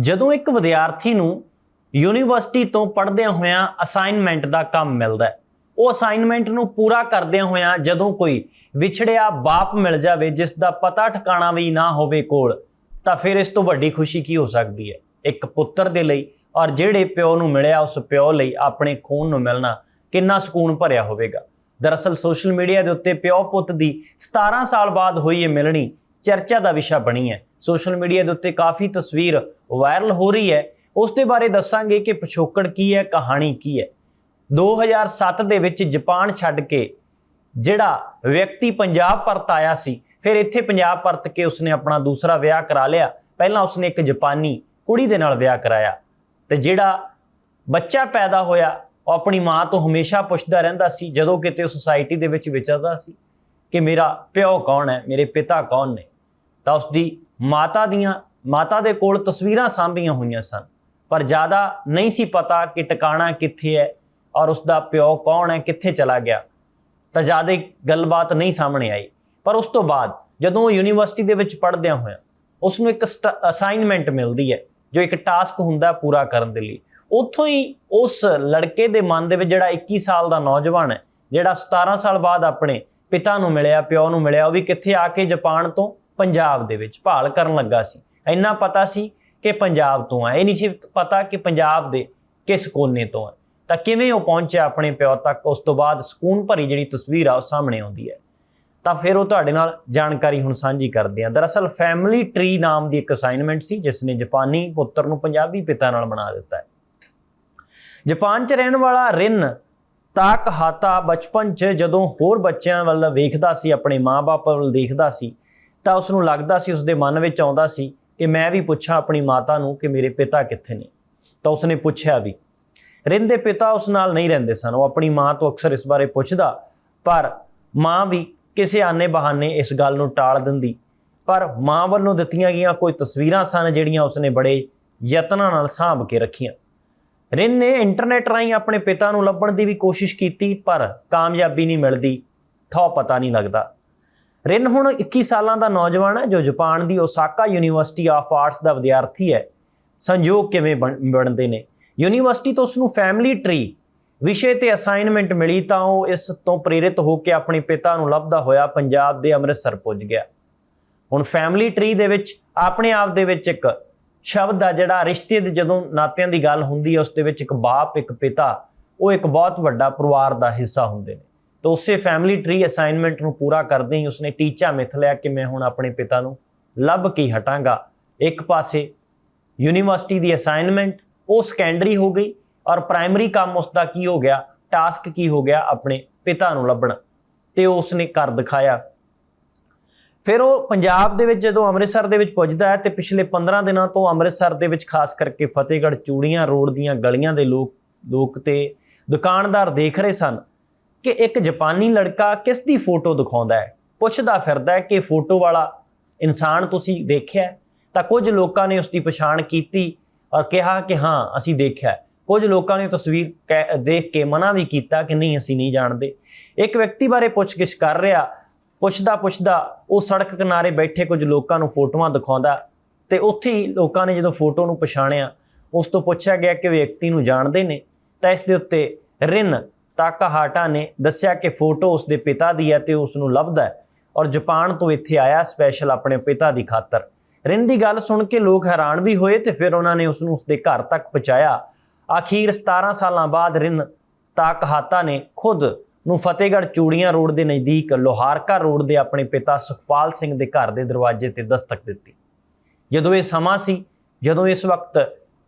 ਜਦੋਂ ਇੱਕ ਵਿਦਿਆਰਥੀ ਨੂੰ ਯੂਨੀਵਰਸਿਟੀ ਤੋਂ ਪੜ੍ਹਦਿਆਂ ਹੋਇਆਂ ਅਸਾਈਨਮੈਂਟ ਦਾ ਕੰਮ ਮਿਲਦਾ ਹੈ, ਉਹ ਅਸਾਈਨਮੈਂਟ ਨੂੰ ਪੂਰਾ ਕਰਦਿਆਂ ਹੋਇਆਂ ਜਦੋਂ ਕੋਈ ਵਿਛੜਿਆ ਬਾਪ ਮਿਲ ਜਾਵੇ, ਜਿਸ ਦਾ ਪਤਾ ਠਿਕਾਣਾ ਵੀ ਨਾ ਹੋਵੇ ਕੋਲ, ਤਾਂ ਫਿਰ ਇਸ ਤੋਂ ਵੱਡੀ ਖੁਸ਼ੀ ਕੀ ਹੋ ਸਕਦੀ ਹੈ? ਇੱਕ ਪੁੱਤਰ ਦੇ ਲਈ ਔਰ ਜਿਹੜੇ ਪਿਓ ਨੂੰ ਮਿਲਿਆ, ਉਸ ਪਿਓ ਲਈ ਆਪਣੇ ਖੂਨ ਨੂੰ ਮਿਲਣਾ ਕਿੰਨਾ ਸਕੂਨ ਭਰਿਆ ਹੋਵੇਗਾ? ਦਰਅਸਲ ਸੋਸ਼ਲ ਮੀਡੀਆ ਦੇ ਉੱਤੇ ਪਿਓ ਪੁੱਤ ਦੀ 17 ਸਾਲ ਬਾਅਦ ਹੋਈ ਇਹ ਮਿਲਣੀ ਚਰਚਾ ਦਾ ਵਿਸ਼ਾ ਬਣੀ ਹੈ। ਸੋਸ਼ਲ ਮੀਡੀਆ ਦੇ ਉੱਤੇ ਕਾਫੀ ਤਸਵੀਰ ਵਾਇਰਲ ਹੋ ਰਹੀ ਹੈ। ਉਸ ਦੇ ਬਾਰੇ ਦੱਸਾਂਗੇ ਕਿ ਪਿਛੋਕੜ ਕੀ ਹੈ, ਕਹਾਣੀ ਕੀ ਹੈ। 2007 ਦੇ ਵਿੱਚ ਜਾਪਾਨ ਛੱਡ ਕੇ ਜਿਹੜਾ ਵਿਅਕਤੀ ਪੰਜਾਬ ਪਰਤ ਆਇਆ ਸੀ, ਫਿਰ ਇੱਥੇ ਪੰਜਾਬ ਪਰਤ ਕੇ ਉਸਨੇ ਆਪਣਾ ਦੂਸਰਾ ਵਿਆਹ ਕਰਾ ਲਿਆ। ਪਹਿਲਾਂ ਉਸਨੇ ਇੱਕ ਜਾਪਾਨੀ ਕੁੜੀ ਦੇ ਨਾਲ ਵਿਆਹ ਕਰਾਇਆ ਤੇ ਜਿਹੜਾ ਬੱਚਾ ਪੈਦਾ ਹੋਇਆ, ਉਹ ਆਪਣੀ ਮਾਂ ਤੋਂ ਹਮੇਸ਼ਾ ਪੁੱਛਦਾ ਰਹਿੰਦਾ ਸੀ, ਜਦੋਂ ਕਿਤੇ ਉਹ ਸੁਸਾਇਟੀ ਦੇ ਵਿੱਚ ਵਿਚਰਦਾ ਸੀ। ਕਿ ਮੇਰਾ ਪਿਓ ਕੌਣ ਹੈ, ਮੇਰੇ ਪਿਤਾ ਕੌਣ ਨੇ? ਤਾਂ ਉਸਦੀ ਮਾਤਾ ਦੀਆਂ, ਮਾਤਾ ਦੇ ਕੋਲ ਤਸਵੀਰਾਂ ਸਾਂਭੀਆਂ ਹੋਈਆਂ ਸਨ, ਪਰ ਜ਼ਿਆਦਾ ਨਹੀਂ ਸੀ ਪਤਾ ਕਿ ਟਿਕਾਣਾ ਕਿੱਥੇ ਹੈ ਔਰ ਉਸਦਾ ਪਿਓ ਕੌਣ ਹੈ, ਕਿੱਥੇ ਚਲਾ ਗਿਆ। ਤਾਂ ਜ਼ਿਆਦਾ ਗੱਲਬਾਤ ਨਹੀਂ ਸਾਹਮਣੇ ਆਈ। ਪਰ ਉਸ ਤੋਂ ਬਾਅਦ ਜਦੋਂ ਉਹ ਯੂਨੀਵਰਸਿਟੀ ਦੇ ਵਿੱਚ ਪੜ੍ਹਦਿਆਂ ਹੋਇਆ ਉਸ ਨੂੰ ਇੱਕ ਅਸਾਈਨਮੈਂਟ ਮਿਲਦੀ ਹੈ, ਜੋ ਇੱਕ ਟਾਸਕ ਹੁੰਦਾ ਪੂਰਾ ਕਰਨ ਦੇ ਲਈ। ਉੱਥੋਂ ਹੀ ਉਸ ਲੜਕੇ ਦੇ ਮਨ ਦੇ ਵਿੱਚ ਜਿਹੜਾ 21 ਸਾਲ ਦਾ ਨੌਜਵਾਨ ਹੈ, ਜਿਹੜਾ 17 ਸਾਲ ਬਾਅਦ ਆਪਣੇ ਪਿਤਾ ਨੂੰ ਮਿਲਿਆ, ਪਿਓ ਨੂੰ ਮਿਲਿਆ, ਉਹ ਵੀ ਕਿੱਥੇ ਆ ਕੇ ਜਾਪਾਨ ਤੋਂ ਪੰਜਾਬ ਦੇ ਵਿੱਚ ਭਾਲ ਕਰਨ ਲੱਗਾ ਸੀ। ਇੰਨਾ ਪਤਾ ਸੀ ਕਿ ਪੰਜਾਬ ਤੋਂ ਆ। ਇਹ ਨਹੀਂ ਸੀ ਪਤਾ ਕਿ ਪੰਜਾਬ ਦੇ ਕਿਸ ਕੋਨੇ ਤੋਂ ਹੈ ਤਾਂ ਕਿਵੇਂ ਉਹ ਪਹੁੰਚਿਆ ਆਪਣੇ ਪਿਓ ਤੱਕ, ਉਸ ਤੋਂ ਬਾਅਦ ਸਕੂਨ ਭਰੀ ਜਿਹੜੀ ਤਸਵੀਰ ਆ ਉਹ ਸਾਹਮਣੇ ਆਉਂਦੀ ਹੈ। ਤਾਂ ਫਿਰ ਉਹ ਤੁਹਾਡੇ ਨਾਲ ਜਾਣਕਾਰੀ ਹੁਣ ਸਾਂਝੀ ਕਰਦੇ ਹਾਂ। ਦਰਅਸਲ ਫੈਮਿਲੀ ਟ੍ਰੀ ਨਾਮ ਦੀ ਇੱਕ ਅਸਾਈਨਮੈਂਟ ਸੀ, ਜਿਸ ਨੇ ਜਾਪਾਨੀ ਪੁੱਤਰ ਨੂੰ ਪੰਜਾਬੀ ਪਿਤਾ ਨਾਲ ਬਣਾ ਦਿੱਤਾ ਹੈ। ਜਾਪਾਨ 'ਚ ਰਹਿਣ ਵਾਲਾ ਰਿਨ ਤਾਕ ਹਾਤਾ ਬਚਪਨ 'ਚ ਜਦੋਂ ਹੋਰ ਬੱਚਿਆਂ ਵੱਲ ਵੇਖਦਾ ਸੀ, ਆਪਣੇ ਮਾਪੇ ਵੱਲ ਦੇਖਦਾ ਸੀ, ਤਾਂ ਉਸ ਨੂੰ ਲੱਗਦਾ ਸੀ ਉਸ ਦੇ ਮਨ ਵਿੱਚ ਆਉਂਦਾ ਸੀ ਕਿ ਮੈਂ ਵੀ ਪੁੱਛਾਂ ਆਪਣੀ ਮਾਤਾ ਨੂੰ ਕਿ ਮੇਰੇ ਪਿਤਾ ਕਿੱਥੇ ਨੇ। ਤਾਂ ਉਸਨੇ ਪੁੱਛਿਆ ਵੀ, ਰਹਿੰਦੇ ਪਿਤਾ ਉਸ ਨਾਲ ਨਹੀਂ ਰਹਿੰਦੇ ਸਨ, ਉਹ ਆਪਣੀ ਮਾਂ ਤੋਂ ਅਕਸਰ ਇਸ ਬਾਰੇ ਪੁੱਛਦਾ, ਪਰ ਮਾਂ ਵੀ ਕਿਸੇ ਆਨੇ ਬਹਾਨੇ ਇਸ ਗੱਲ ਨੂੰ ਟਾਲ ਦਿੰਦੀ। ਪਰ ਮਾਂ ਵੱਲੋਂ ਦਿੱਤੀਆਂ ਗਈਆਂ ਕੋਈ ਤਸਵੀਰਾਂ ਸਨ, ਜਿਹੜੀਆਂ ਉਸਨੇ ਬੜੇ ਯਤਨਾਂ ਨਾਲ ਸਾਂਭ ਕੇ ਰੱਖੀਆਂ। ਰਿਨ ਨੇ ਇੰਟਰਨੈਟ ਰਾਹੀਂ ਆਪਣੇ ਪਿਤਾ ਨੂੰ ਲੱਭਣ ਦੀ ਵੀ ਕੋਸ਼ਿਸ਼ ਕੀਤੀ, ਪਰ ਕਾਮਯਾਬੀ ਨਹੀਂ ਮਿਲਦੀ। ਥੋ ਪਤਾ ਨਹੀਂ ਲੱਗਦਾ। ਰਿਨ ਹੁਣ 21 ਸਾਲਾਂ ਦਾ ਨੌਜਵਾਨ ਹੈ, ਜੋ ਜਾਪਾਨ ਦੀ ਓਸਾਕਾ ਯੂਨੀਵਰਸਿਟੀ ਆਫ ਆਰਟਸ ਦਾ ਵਿਦਿਆਰਥੀ ਹੈ। ਸੰਯੋਗ ਕਿਵੇਂ ਬਣ- ਬਣਦੇ ਨੇ? ਯੂਨੀਵਰਸਿਟੀ ਤੋਂ ਉਸ ਨੂੰ ਫੈਮਿਲੀ ਟ੍ਰੀ ਵਿਸ਼ੇ ਤੇ ਅਸਾਈਨਮੈਂਟ ਮਿਲੀ ਤਾਂ ਉਹ ਇਸ ਤੋਂ ਪ੍ਰੇਰਿਤ ਹੋ ਕੇ ਆਪਣੇ ਪਿਤਾ ਨੂੰ ਲੱਭਦਾ ਹੋਇਆ ਪੰਜਾਬ ਦੇ ਅੰਮ੍ਰਿਤਸਰ ਪੁੱਜ ਗਿਆ। ਹੁਣ ਫੈਮਿਲੀ ਟ੍ਰੀ ਦੇ ਵਿੱਚ, ਆਪਣੇ ਆਪ ਦੇ ਵਿੱਚ ਇੱਕ ਸ਼ਬਦ ਆ ਜਿਹੜਾ ਰਿਸ਼ਤੇ ਦੇ ਜਦੋਂ ਨਾਤਿਆਂ ਦੀ ਗੱਲ ਹੁੰਦੀ ਹੈ ਉਸ ਦੇ ਵਿੱਚ ਇੱਕ ਬਾਪ, ਇੱਕ ਪਿਤਾ, ਉਹ ਇੱਕ ਬਹੁਤ ਵੱਡਾ ਪਰਿਵਾਰ ਦਾ ਹਿੱਸਾ ਹੁੰਦੇ ਨੇ। ਤਾਂ ਉਸੇ ਫੈਮਿਲੀ ਟਰੀ ਅਸਾਈਨਮੈਂਟ ਨੂੰ ਪੂਰਾ ਕਰਦੇ ਹੀ ਉਸਨੇ ਟੀਚਾ ਮਿਥ ਲਿਆ ਕਿ ਮੈਂ ਹੁਣ ਆਪਣੇ ਪਿਤਾ ਨੂੰ ਲੱਭ ਕੇ ਹਟਾਂਗਾ। ਇੱਕ ਪਾਸੇ ਯੂਨੀਵਰਸਿਟੀ ਦੀ ਅਸਾਈਨਮੈਂਟ ਉਹ ਸੈਕੰਡਰੀ ਹੋ ਗਈ ਔਰ ਪ੍ਰਾਇਮਰੀ ਕੰਮ ਉਸ ਦਾ ਕੀ ਹੋ ਗਿਆ? ਟਾਸਕ ਕੀ ਹੋ ਗਿਆ? ਆਪਣੇ ਪਿਤਾ ਨੂੰ ਲੱਭਣਾ। ਤੇ ਉਸਨੇ ਕਰ ਦਿਖਾਇਆ ਫਿਰ ਉਹ ਪੰਜਾਬ ਦੇ ਵਿੱਚ ਜਦੋਂ ਅੰਮ੍ਰਿਤਸਰ ਦੇ ਵਿੱਚ ਪੁੱਜਦਾ ਹੈ ਤੇ ਪਿਛਲੇ 15 ਦਿਨਾਂ ਤੋਂ ਅੰਮ੍ਰਿਤਸਰ ਦੇ ਵਿੱਚ ਖਾਸ ਕਰਕੇ ਫਤਿਹਗੜ੍ਹ ਚੂੜੀਆਂ ਰੋਡ ਦੀਆਂ ਗਲੀਆਂ ਦੇ ਲੋਕ ਲੋਕ ਤੇ ਦੁਕਾਨਦਾਰ ਦੇਖ ਰਹੇ ਸਨ ਕਿ ਇੱਕ ਜਾਪਾਨੀ ਲੜਕਾ ਕਿਸ ਦੀ ਫੋਟੋ ਦਿਖਾਉਂਦਾ ਹੈ। ਪੁੱਛਦਾ ਫਿਰਦਾ ਹੈ ਕਿ ਫੋਟੋ ਵਾਲਾ ਇਨਸਾਨ ਤੁਸੀਂ ਦੇਖਿਆ ਤਾਂ ਕੁਝ ਲੋਕਾਂ ਨੇ ਉਸ ਦੀ ਪਛਾਣ ਕੀਤੀ ਔਰ ਕਿਹਾ ਕਿ ਹਾਂ, ਅਸੀਂ ਦੇਖਿਆ ਕੁਝ ਲੋਕਾਂ ਨੇ ਤਸਵੀਰ ਕਹਿ- ਦੇਖ ਕੇ ਮਨਾ ਵੀ ਕੀਤਾ ਕਿ ਨਹੀਂ, ਅਸੀਂ ਨਹੀਂ ਜਾਣਦੇ। ਇੱਕ ਵਿਅਕਤੀ ਬਾਰੇ ਪੁੱਛਗਿੱਛ ਕਰ ਰਿਹਾ ਪੁੱਛਦਾ ਪੁੱਛਦਾ ਉਹ ਸੜਕ ਕਿਨਾਰੇ ਬੈਠੇ ਕੁਝ ਲੋਕਾਂ ਨੂੰ ਫੋਟੋਆਂ ਦਿਖਾਉਂਦਾ ਤੇ ਉੱਥੇ ਹੀ ਲੋਕਾਂ ਨੇ ਜਦੋਂ ਫੋਟੋ ਨੂੰ ਪਛਾਣਿਆ, ਉਸ ਤੋਂ ਪੁੱਛਿਆ ਗਿਆ ਕਿ ਵਿਅਕਤੀ ਨੂੰ ਜਾਣਦੇ ਨੇ, ਤਾਂ ਇਸ ਦੇ ਉੱਤੇ ਰਿਨ ਤਾਕਾਹਾਟਾ ਨੇ ਦੱਸਿਆ ਕਿ ਫੋਟੋ ਉਸ ਦੇ ਪਿਤਾ ਦੀ ਹੈ ਤੇ ਉਸ ਨੂੰ ਲੱਭਦਾ ਹੈ ਔਰ ਜਾਪਾਨ ਤੋਂ ਇੱਥੇ ਆਇਆ ਸਪੈਸ਼ਲ ਆਪਣੇ ਪਿਤਾ ਦੀ ਖਾਤਰ। ਰਿਨ ਦੀ ਗੱਲ ਸੁਣ ਕੇ ਲੋਕ ਹੈਰਾਨ ਵੀ ਹੋਏ ਤੇ ਫਿਰ ਉਹਨਾਂ ਨੇ ਉਸ ਨੂੰ ਉਸ ਦੇ ਘਰ ਤੱਕ ਪਹੁੰਚਾਇਆ। ਆਖੀਰ 17 ਸਾਲਾਂ ਬਾਅਦ ਰਿਨ ਤਾਕਹਾਤਾ ਨੇ ਖੁਦ ਨੂੰ ਫਤਿਹਗੜ੍ਹ ਚੂੜੀਆਂ ਰੋਡ ਦੇ ਨਜ਼ਦੀਕ ਲੋਹਾਰਕਾ ਰੋਡ ਦੇ ਆਪਣੇ ਪਿਤਾ ਸੁਖਪਾਲ ਸਿੰਘ ਦੇ ਘਰ ਦੇ ਦਰਵਾਜ਼ੇ ਤੇ ਦਸਤਕ ਦਿੱਤੀ। ਜਦੋਂ ਇਹ ਸਮਾਂ ਸੀ, ਜਦੋਂ ਇਸ ਵਕਤ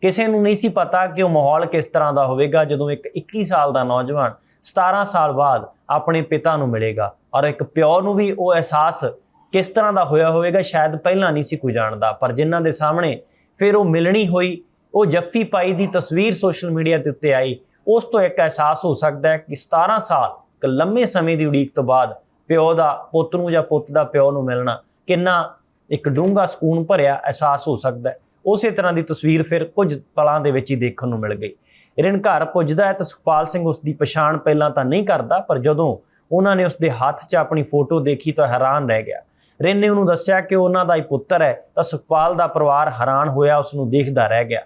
ਕਿਸੇ ਨੂੰ ਨਹੀਂ ਸੀ ਪਤਾ ਕਿ ਉਹ ਮਾਹੌਲ ਕਿਸ ਤਰ੍ਹਾਂ ਦਾ ਹੋਵੇਗਾ, ਜਦੋਂ ਇੱਕ 21 ਸਾਲ ਦਾ ਨੌਜਵਾਨ 17 ਸਾਲ ਬਾਅਦ ਆਪਣੇ ਪਿਤਾ ਨੂੰ ਮਿਲੇਗਾ ਔਰ ਇੱਕ ਪਿਓ ਨੂੰ ਵੀ ਉਹ ਅਹਿਸਾਸ ਕਿਸ ਤਰ੍ਹਾਂ ਦਾ ਹੋਇਆ ਹੋਵੇਗਾ, ਸ਼ਾਇਦ ਪਹਿਲਾਂ ਨਹੀਂ ਸੀ ਕੋਈ ਜਾਣਦਾ, ਪਰ ਜਿਨ੍ਹਾਂ ਦੇ ਸਾਹਮਣੇ ਫਿਰ ਉਹ ਮਿਲਣੀ ਹੋਈ, ਉਹ ਜੱਫੀ ਪਾਈ ਦੀ ਤਸਵੀਰ ਸੋਸ਼ਲ ਮੀਡੀਆ ਦੇ ਉੱਤੇ ਆਈ, ਉਸ ਤੋਂ ਇੱਕ ਅਹਿਸਾਸ ਹੋ ਸਕਦਾ ਹੈ ਕਿ 17 ਸਾਲ ਇੱਕ ਲੰਮੇ ਸਮੇਂ ਦੀ ਉਡੀਕ ਤੋਂ ਬਾਅਦ ਪਿਓ ਦਾ, ਪੁੱਤ ਨੂੰ ਜਾਂ ਪੁੱਤ ਦਾ ਪਿਓ ਨੂੰ ਮਿਲਣਾ ਕਿੰਨਾ ਇੱਕ ਡੂੰਘਾ ਸਕੂਨ ਭਰਿਆ ਅਹਿਸਾਸ ਹੋ ਸਕਦਾ ਹੈ। ਉਸੇ ਤਰ੍ਹਾਂ ਦੀ ਤਸਵੀਰ ਫਿਰ ਕੁਝ ਪਲਾਂ ਦੇ ਵਿੱਚ ਹੀ ਦੇਖਣ ਨੂੰ ਮਿਲ ਗਈ। ਰਿਨ ਘਰ ਪੁੱਜਦਾ ਹੈ ਤਾਂ ਸੁਖਪਾਲ ਸਿੰਘ ਉਸ ਦੀ ਪਛਾਣ ਪਹਿਲਾਂ ਤਾਂ ਨਹੀਂ ਕਰਦਾ, ਪਰ ਜਦੋਂ ਉਹਨਾਂ ਨੇ ਉਸ ਦੇ ਹੱਥ 'ਚ ਆਪਣੀ ਫੋਟੋ ਦੇਖੀ ਤਾਂ ਹੈਰਾਨ ਰਹਿ ਗਿਆ। ਰਿਨ ਨੇ ਉਹਨੂੰ ਦੱਸਿਆ ਕਿ ਉਹਨਾਂ ਦਾ ਹੀ ਪੁੱਤਰ ਹੈ ਤਾਂ ਸੁਖਪਾਲ ਦਾ ਪਰਿਵਾਰ ਹੈਰਾਨ ਹੋਇਆ ਉਸ ਨੂੰ ਦੇਖਦਾ ਰਹਿ ਗਿਆ।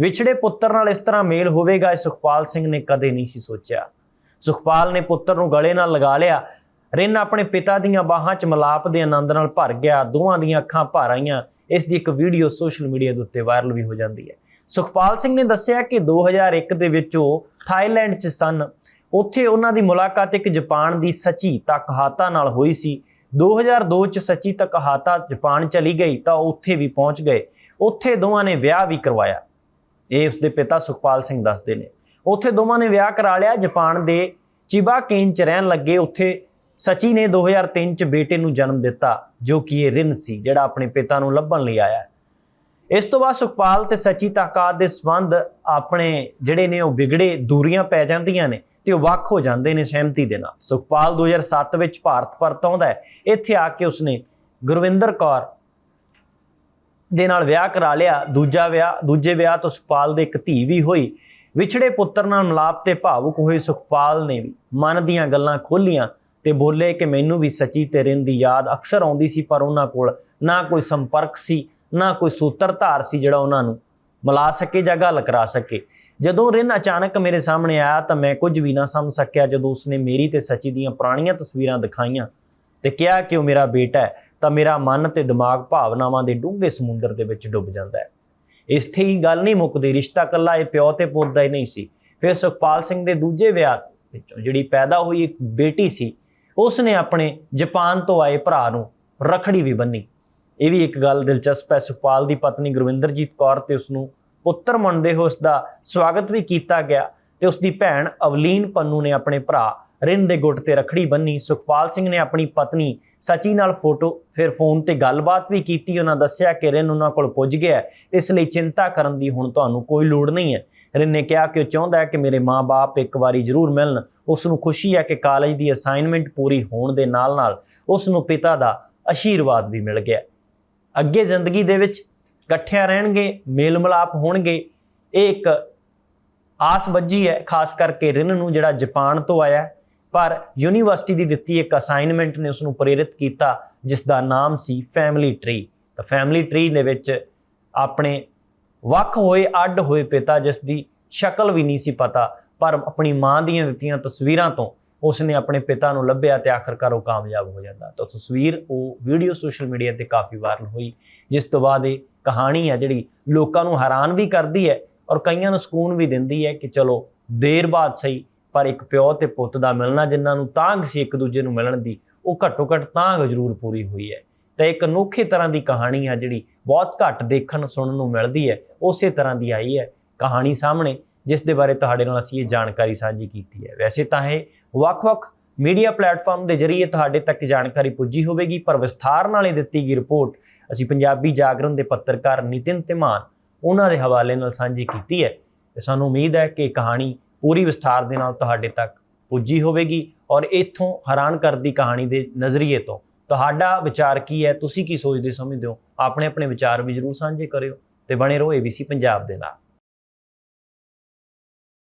ਵਿਛੜੇ ਪੁੱਤਰ ਨਾਲ ਇਸ ਤਰ੍ਹਾਂ ਮੇਲ ਹੋਵੇਗਾ ਇਹ ਸੁਖਪਾਲ ਸਿੰਘ ਨੇ ਕਦੇ ਨਹੀਂ ਸੀ ਸੋਚਿਆ। ਸੁਖਪਾਲ ਨੇ ਪੁੱਤਰ ਨੂੰ ਗਲੇ ਨਾਲ ਲਗਾ ਲਿਆ। ਰਿੰਨ ਆਪਣੇ ਪਿਤਾ ਦੀਆਂ ਬਾਹਾਂ 'ਚ ਮਲਾਪ ਦੇ ਆਨੰਦ ਨਾਲ ਭਰ ਗਿਆ। ਦੋਵਾਂ ਦੀਆਂ ਅੱਖਾਂ ਭਰ ਆਈਆਂ। ਇਸ ਦੀ ਇੱਕ ਵੀਡੀਓ ਸੋਸ਼ਲ ਮੀਡੀਆ ਦੇ ਉੱਤੇ ਵਾਇਰਲ ਵੀ ਹੋ ਜਾਂਦੀ ਹੈ। ਸੁਖਪਾਲ ਸਿੰਘ ਨੇ ਦੱਸਿਆ ਕਿ 2001 ਦੇ ਵਿੱਚ ਉਹ ਥਾਈਲੈਂਡ 'ਚ ਸਨ। ਉੱਥੇ ਉਹਨਾਂ ਦੀ ਮੁਲਾਕਾਤ ਇੱਕ ਜਾਪਾਨ ਦੀ ਸਚੀ ਤਕਹਾਤਾ ਨਾਲ ਹੋਈ ਸੀ। 2002 'ਚ ਸਚੀ ਤਕਹਾਤਾ ਜਾਪਾਨ ਚਲੀ ਗਈ ਤਾਂ ਉਹ ਉੱਥੇ ਵੀ ਪਹੁੰਚ ਗਏ। ਉੱਥੇ ਦੋਵਾਂ ਨੇ ਵਿਆਹ ਵੀ ਕਰਵਾਇਆ। ਇਹ ਉਸਦੇ ਪਿਤਾ ਸੁਖਪਾਲ ਸਿੰਘ ਦੱਸਦੇ ਨੇ। ਉੱਥੇ ਦੋਵਾਂ ਨੇ ਵਿਆਹ ਕਰਾ ਲਿਆ ਜਾਪਾਨ ਦੇ ਚਿਬਾਕੇਨ ਚ ਰਹਿਣ ਲੱਗੇ। ਉੱਥੇ ਸਚੀ ਨੇ 2003 ਚ ਬੇਟੇ ਨੂੰ ਜਨਮ ਦਿੱਤਾ, ਜੋ ਕਿ ਇਹ ਰਿਨ ਸੀ, ਜਿਹੜਾ ਆਪਣੇ ਪਿਤਾ ਨੂੰ ਲੱਭਣ ਲਈ ਆਇਆ। ਇਸ ਤੋਂ ਬਾਅਦ ਸੁਖਪਾਲ ਤੇ ਸਚੀ ਤਾਕਾਤ ਦੇ ਸੰਬੰਧ ਆਪਣੇ ਜਿਹੜੇ ਨੇ ਉਹ ਵਿਗੜੇ, ਦੂਰੀਆਂ ਪੈ ਜਾਂਦੀਆਂ ਨੇ ਤੇ ਉਹ ਵੱਖ ਹੋ ਜਾਂਦੇ ਨੇ ਸਹਿਮਤੀ ਦੇ ਨਾਲ। ਸੁਖਪਾਲ 2007 ਵਿੱਚ ਭਾਰਤ ਪਰਤ ਆਉਂਦਾ ਹੈ। ਇੱਥੇ ਆ ਕੇ ਉਸਨੇ ਗੁਰਵਿੰਦਰ ਕੌਰ ਦੇ ਨਾਲ ਵਿਆਹ ਕਰਾ ਲਿਆ। ਦੂਜਾ ਵਿਆਹ, ਦੂਜੇ ਵਿਆਹ ਤੋਂ ਸੁਖਪਾਲ ਦੇ ਇੱਕ ਧੀ ਵੀ ਹੋਈ। ਵਿਛੜੇ ਪੁੱਤਰ ਨਾਲ ਮਿਲਾਪ ਤੇ ਭਾਵੁਕ ਹੋਏ ਸੁਖਪਾਲ ਨੇ ਵੀ ਮਨ ਦੀਆਂ ਗੱਲਾਂ ਖੋਲੀਆਂ ਤੇ ਬੋਲੇ ਕਿ ਮੈਨੂੰ ਵੀ ਸੱਚੀ ਤੇ ਰਿੰਨ ਦੀ ਯਾਦ ਅਕਸਰ ਆਉਂਦੀ ਸੀ, ਪਰ ਉਹਨਾਂ ਕੋਲ ਨਾ ਕੋਈ ਸੰਪਰਕ ਸੀ, ਨਾ ਕੋਈ ਸੂਤਰਧਾਰ ਸੀ ਜਿਹੜਾ ਉਹਨਾਂ ਨੂੰ ਮਿਲਾ ਸਕੇ ਜਾਂ ਗੱਲ ਕਰਾ ਸਕੇ। ਜਦੋਂ ਰਿੰਨ ਅਚਾਨਕ ਮੇਰੇ ਸਾਹਮਣੇ ਆਇਆ ਤਾਂ ਮੈਂ ਕੁਝ ਵੀ ਨਾ ਸਮਝ ਸਕਿਆ। ਜਦੋਂ ਉਸਨੇ ਮੇਰੀ ਤੇ ਸੱਚੀ ਦੀਆਂ ਪੁਰਾਣੀਆਂ ਤਸਵੀਰਾਂ ਦਿਖਾਈਆਂ ਤੇ ਕਿਹਾ ਕਿ ਉਹ ਮੇਰਾ ਬੇਟਾ ਹੈ, ਤਾਂ ਮੇਰਾ ਮਨ ਤੇ ਦਿਮਾਗ ਭਾਵਨਾਵਾਂ ਦੇ ਡੂੰਘੇ ਸਮੁੰਦਰ ਦੇ ਵਿੱਚ ਡੁੱਬ ਜਾਂਦਾ ਹੈ। ਇੱਥੇ ਹੀ ਗੱਲ ਨਹੀਂ ਮੁੱਕਦੀ, ਰਿਸ਼ਤਾ ਕੱਲਾ ਇਹ ਪਿਓ ਤੇ ਪੁੱਤ ਦਾ ਹੀ ਨਹੀਂ ਸੀ। ਫਿਰ ਸੁਖਪਾਲ ਸਿੰਘ ਦੇ ਦੂਜੇ ਵਿਆਹ ਵਿੱਚੋਂ ਜਿਹੜੀ ਪੈਦਾ ਹੋਈ ਇੱਕ ਬੇਟੀ ਸੀ ਉਸ ਨੇ ਆਪਣੇ ਜਾਪਾਨ ਤੋਂ ਆਏ ਭਰਾ ਨੂੰ ਰਖੜੀ ਵੀ ਬੰਨੀ। ਇਹ ਵੀ ਇੱਕ ਗੱਲ ਦਿਲਚਸਪ ਹੈ, ਸੁਖਪਾਲ ਦੀ ਪਤਨੀ ਗੁਰਵਿੰਦਰਜੀਤ ਕੌਰ ਤੇ ਉਸ ਨੂੰ ਪੁੱਤਰ ਮੰਨਦੇ ਹੋ ਉਸ ਦਾ ਸਵਾਗਤ ਵੀ ਕੀਤਾ ਗਿਆ ਤੇ ਉਸ ਦੀ ਭੈਣ ਅਵਲੀਨ ਪੰਨੂ ਨੇ ਆਪਣੇ ਭਰਾ ਰਿੰਨ ਦੇ ਗੁੱਟ ਤੇ ਰਖੜੀ ਬੰਨੀ। ਸੁਖਪਾਲ ਸਿੰਘ ਨੇ ਆਪਣੀ ਪਤਨੀ ਸਚੀ ਨਾਲ ਫੋਟੋ, ਫਿਰ ਫੋਨ ਤੇ ਗੱਲਬਾਤ ਵੀ ਕੀਤੀ। ਉਹਨਾਂ ਦੱਸਿਆ ਕਿ ਰਿੰਨ ਉਹਨਾਂ ਕੋਲ ਪੁੱਜ ਗਿਆ ਇਸ ਲਈ ਚਿੰਤਾ ਕਰਨ ਦੀ ਹੁਣ ਤੁਹਾਨੂੰ ਕੋਈ ਲੋੜ ਨਹੀਂ ਹੈ। ਰਿੰਨ ਨੇ ਕਿਹਾ ਕਿ ਉਹ ਚਾਹੁੰਦਾ ਹੈ ਕਿ ਮੇਰੇ ਮਾਪੇ ਇੱਕ ਵਾਰੀ ਜ਼ਰੂਰ ਮਿਲਣ। ਉਸ ਨੂੰ ਖੁਸ਼ੀ ਹੈ ਕਿ ਕਾਲਜ ਦੀ ਅਸਾਈਨਮੈਂਟ ਪੂਰੀ ਹੋਣ ਦੇ ਨਾਲ-ਨਾਲ ਉਸ ਨੂੰ ਪਿਤਾ ਦਾ ਅਸ਼ੀਰਵਾਦ ਵੀ ਮਿਲ ਗਿਆ। ਅੱਗੇ ਜ਼ਿੰਦਗੀ ਦੇ ਵਿੱਚ ਇਕੱਠਿਆਂ ਰਹਿਣਗੇ ਮੇਲ ਮਿਲਾਪ ਹੋਣਗੇ। ਇਹ ਇੱਕ ਆਸ ਵੱਜੀ ਹੈ, ਖਾਸ ਕਰਕੇ ਰਿੰਨ ਨੂੰ ਜਿਹੜਾ ਜਾਪਾਨ ਤੋਂ ਆਇਆ। ਪਰ ਯੂਨੀਵਰਸਿਟੀ ਦੀ ਦਿੱਤੀ ਇੱਕ ਅਸਾਈਨਮੈਂਟ ਨੇ ਉਸ ਨੂੰ ਪ੍ਰੇਰਿਤ ਕੀਤਾ ਜਿਸ ਦਾ ਨਾਮ ਸੀ ਫੈਮਿਲੀ ਟ੍ਰੀ ਤਾਂ ਫੈਮਿਲੀ ਟਰੀ ਦੇ ਵਿੱਚ ਆਪਣੇ ਵੱਖ ਹੋਏ, ਅੱਡ ਹੋਏ ਪਿਤਾ ਜਿਸ ਦੀ ਸ਼ਕਲ ਵੀ ਨਹੀਂ ਸੀ ਪਤਾ, ਪਰ ਆਪਣੀ ਮਾਂ ਦੀਆਂ ਦਿੱਤੀਆਂ ਤਸਵੀਰਾਂ ਤੋਂ ਉਸ ਨੇ ਆਪਣੇ ਪਿਤਾ ਨੂੰ ਲੱਭਿਆ ਤੇ ਆਖਰਕਾਰ ਉਹ ਕਾਮਯਾਬ ਹੋ ਜਾਂਦਾ। ਤਾਂ ਤਸਵੀਰ, ਉਹ ਵੀਡੀਓ ਸੋਸ਼ਲ ਮੀਡੀਆ ਤੇ ਕਾਫੀ ਵਾਇਰਲ ਹੋਈ, ਜਿਸ ਤੋਂ ਬਾਅਦ ਇਹ ਕਹਾਣੀ ਹੈ ਜਿਹੜੀ ਲੋਕਾਂ ਨੂੰ ਹੈਰਾਨ ਵੀ ਕਰਦੀ ਹੈ ਔਰ ਕਈਆਂ ਨੂੰ ਸਕੂਨ ਵੀ ਦਿੰਦੀ ਹੈ ਕਿ ਚਲੋ ਦੇਰ ਬਾਅਦ ਸਹੀ ਪਰ ਇੱਕ ਪਿਓ ਤੇ ਪੁੱਤ ਦਾ ਮਿਲਣਾ ਜਿਨ੍ਹਾਂ ਨੂੰ ਤਾਂਘ ਸੀ ਇੱਕ ਦੂਜੇ ਨੂੰ ਮਿਲਣ ਦੀ, ਉਹ ਘੱਟੋ ਘੱਟ ਤਾਂਘ ਜ਼ਰੂਰ ਪੂਰੀ ਹੋਈ ਹੈ। ਤਾਂ ਇੱਕ ਅਨੋਖੀ ਤਰ੍ਹਾਂ ਦੀ ਕਹਾਣੀ ਹੈ ਜਿਹੜੀ ਬਹੁਤ ਘੱਟ ਦੇਖਣ ਸੁਣਨ ਨੂੰ ਮਿਲਦੀ ਹੈ, ਉਸੇ ਤਰ੍ਹਾਂ ਦੀ ਆਈ ਹੈ ਕਹਾਣੀ ਸਾਹਮਣੇ, ਜਿਸ ਦੇ ਬਾਰੇ ਤੁਹਾਡੇ ਨਾਲ ਅਸੀਂ ਇਹ ਜਾਣਕਾਰੀ ਸਾਂਝੀ ਕੀਤੀ ਹੈ। ਵੈਸੇ ਤਾਂ ਇਹ ਵੱਖ-ਵੱਖ ਮੀਡੀਆ ਪਲੇਟਫਾਰਮ ਦੇ ਜ਼ਰੀਏ ਤੁਹਾਡੇ ਤੱਕ ਜਾਣਕਾਰੀ ਪੁੱਜੀ ਹੋਵੇਗੀ, ਪਰ ਵਿਸਥਾਰ ਨਾਲ ਇਹ ਦਿੱਤੀ ਗਈ ਰਿਪੋਰਟ ਅਸੀਂ ਪੰਜਾਬੀ ਜਾਗਰਣ ਦੇ ਪੱਤਰਕਾਰ ਨਿਤਿਨ ਤਿਮਾਨ ਉਹਨਾਂ ਦੇ ਹਵਾਲੇ ਨਾਲ ਸਾਂਝੀ ਕੀਤੀ ਹੈ। ਤੇ ਸਾਨੂੰ ਉਮੀਦ ਹੈ ਕਿ ਇਹ ਕਹਾਣੀ ਪੂਰੀ ਵਿਸਥਾਰ ਦੇ ਨਾਲ ਤੁਹਾਡੇ ਤੱਕ ਪੁੱਜੀ ਹੋਵੇਗੀ ਔਰ ਇਥੋਂ ਹੈਰਾਨ ਕਰਦੀ ਕਹਾਣੀ ਦੇ ਨਜ਼ਰੀਏ ਤੋਂ। ਤੁਹਾਡਾ ਵਿਚਾਰ ਕੀ ਹੈ? ਤੁਸੀਂ ਕੀ ਸੋਚਦੇ ਸਮਝਦੇ ਹੋ? ਆਪਣੇ ਆਪਣੇ ਵਿਚਾਰ ਵੀ ਜਰੂਰ ਸਾਂਝੇ ਕਰਿਓ ਤੇ ਬਣੇ ਰਹੋ ABC ਪੰਜਾਬ ਦੇ ਨਾਲ।